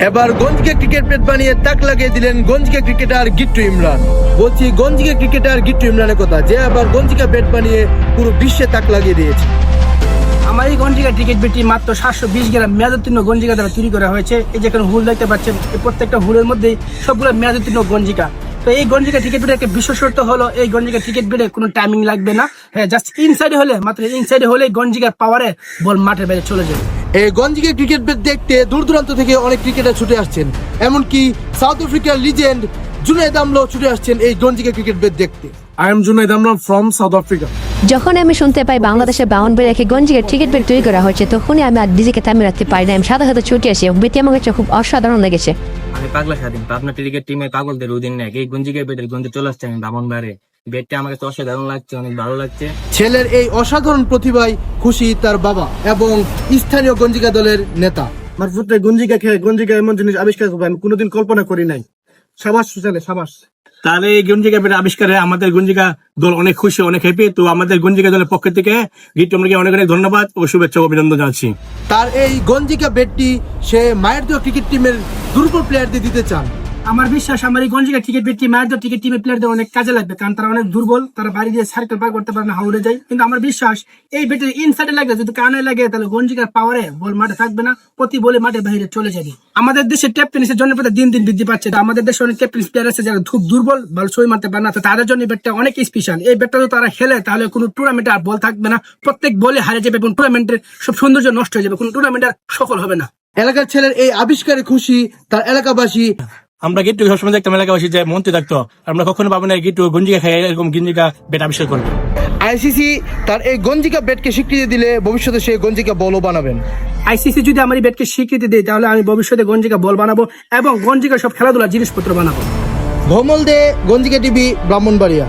এবার গঞ্জকে cricket bat বানিয়ে তাক লাগিয়ে দিলেন গঞ্জকে ক্রিকেটার গিট্টু ইমরান। বলছি, গঞ্জকে ক্রিকেটার গিট্টু ইমরানের কথা, যে আবার গঞ্জিকা ব্যাট বানিয়ে পুরো বিশ্বে তাক লাগিয়ে দিয়েছে। আমার এই গঞ্জিকা টিকিট বেটি মাত্র সাতশো বিশ গ্রাম মেয়াদোত্তীর্ণ গঞ্জিকা দ্বারা তৈরি করা হয়েছে। এই যে এখানে হুল দেখতে পাচ্ছেন প্রত্যেকটা হুলের মধ্যেই সবগুলো মেয়াদোত্তীর্ণ গঞ্জিকা। তো এই গঞ্জিকা টিকিট বেটের একটা বিশেষত্ব হলো, এই গঞ্জিকা টিকিট বেটে কোনো টাইমিং লাগবে না। হ্যাঁ জাস্ট ইনসাইডে হলে, মাত্র ইনসাইডে হলে গঞ্জিকার পাওয়ারে বল মাঠের বাইরে চলে যাবে এই গঞ্জিকে ক্রিকেট ব্যাট দেখতে দূর দূরান্ত থেকে অনেক ক্রিকেটার ছুটে আসছেন। এমনকি সাউথ আফ্রিকার লিজেন্ড জুনাইদ আমলাও ছুটে আসছেন এই গঞ্জিকে ক্রিকেট ব্যাট দেখতে। I am Junaid Amram from South Africa. যখন আমি শুনতে পাই বাংলাদেশের বাউন্ডারি রেখে গঞ্জিকে টিকিট বেট তৈরি করা হচ্ছে তখনই আমি আর নিজেকে থামিয়ে রাখতে পারি না। আমি সাদা সাথে ছুটে আসি এবং বেটি আমার কাছে খুব অসাধারণ লেগেছে। আমি পাগলা স্বাধীন। পাবনা ক্রিকেট টিমে পাগলদের উদিন নেক এই গঞ্জিকে বেটের গঞ্জে চলে আসছে আমি বেটটা আমার কাছে অসাধারণ লাগছে অনেক ভালো লাগছে। ছেলের এই অসাধারণ প্রতিভায় খুশি তার বাবা এবং স্থানীয় গঞ্জিকা দলের নেতা। আমার পুত্রের গঞ্জিকা খেয়ে গঞ্জিকা এমন জিনিস আবিষ্কার করব আমি কোনোদিন কল্পনা করি নাই। সাবাস সুশালে সাবাস। তাহলে এই গঞ্জিকা বেটা আবিষ্কারে আমাদের গঞ্জিকা দল অনেক খুশি অনেক হ্যাপি তো আমাদের গঞ্জিকা দলের পক্ষ থেকে গিট অনেক অনেক ধন্যবাদ ও শুভেচ্ছা অভিনন্দন জানাচ্ছি। তার এই গঞ্জিকা বেটটি সে মায়ের দেওয়া ক্রিকেট টিমের দুর্বল প্লেয়ারদের দিতে চান। আমার বিশ্বাস, আমার এই গঞ্জিকা টিকিট বেটি মায়ের টিকিট টিমের প্লেয়ারদের অনেক কাজে লাগবে, কারণ তারা অনেক দুর্বল, তারা বাড়ি দিয়ে সার্কেল পার করতে পারে না হাউড়ে যায়। কিন্তু আমার বিশ্বাস, এই বেটের ইনসাইডে লাগে যদি কানে লাগে, তাহলে গঞ্জিকার পাওয়ারে বল মাঠে থাকবে না, প্রতি বলে মাঠের বাইরে চলে যাবে। আমাদের দেশে টেপ টেনিসের জনপ্রিয়তা দিন দিন বৃদ্ধি পাচ্ছে আমাদের দেশে অনেক টেপ টেনিস প্লেয়ার আছে যারা খুব দুর্বল বল সই মারতে পারে না, তো তাদের জন্য ব্যাটটা অনেক স্পেশাল এই ব্যাটটা যদি তারা খেলে, তাহলে কোনো টুর্নামেন্টে আর বল থাকবে না, প্রত্যেক বলে হারে যাবে এবং টুর্নামেন্টের সব সৌন্দর্য নষ্ট হয়ে যাবে, কোনো টুর্নামেন্ট আর সফল হবে না। এলাকার ছেলের এই আবিষ্কারে খুশি তার এলাকাবাসী। আমরা গিট্টু সবসময় দেখতাম এলাকাবাসী যে মন্ত্রী থাকতো। আমরা কখনো পাবো না গিট্টু গঞ্জিকা খাই এরকম গঞ্জিকা বেট আবিষ্কার করবে। আইসিসি তার এই গঞ্জিকা বেটকে স্বীকৃতি দিলে ভবিষ্যতে সে গঞ্জিকা বলও বানাবেন। আইসিসি যদি আমার এই বেটকে স্বীকৃতি দেয় তাহলে আমি ভবিষ্যতে গঞ্জিকা বল বানাবো এবং গঞ্জিকা সব খেলাধুলার জিনিসপত্র বানাবো। ভ্রমল দে গঞ্জিকা টিভি ব্রাহ্মণবাড়িয়া।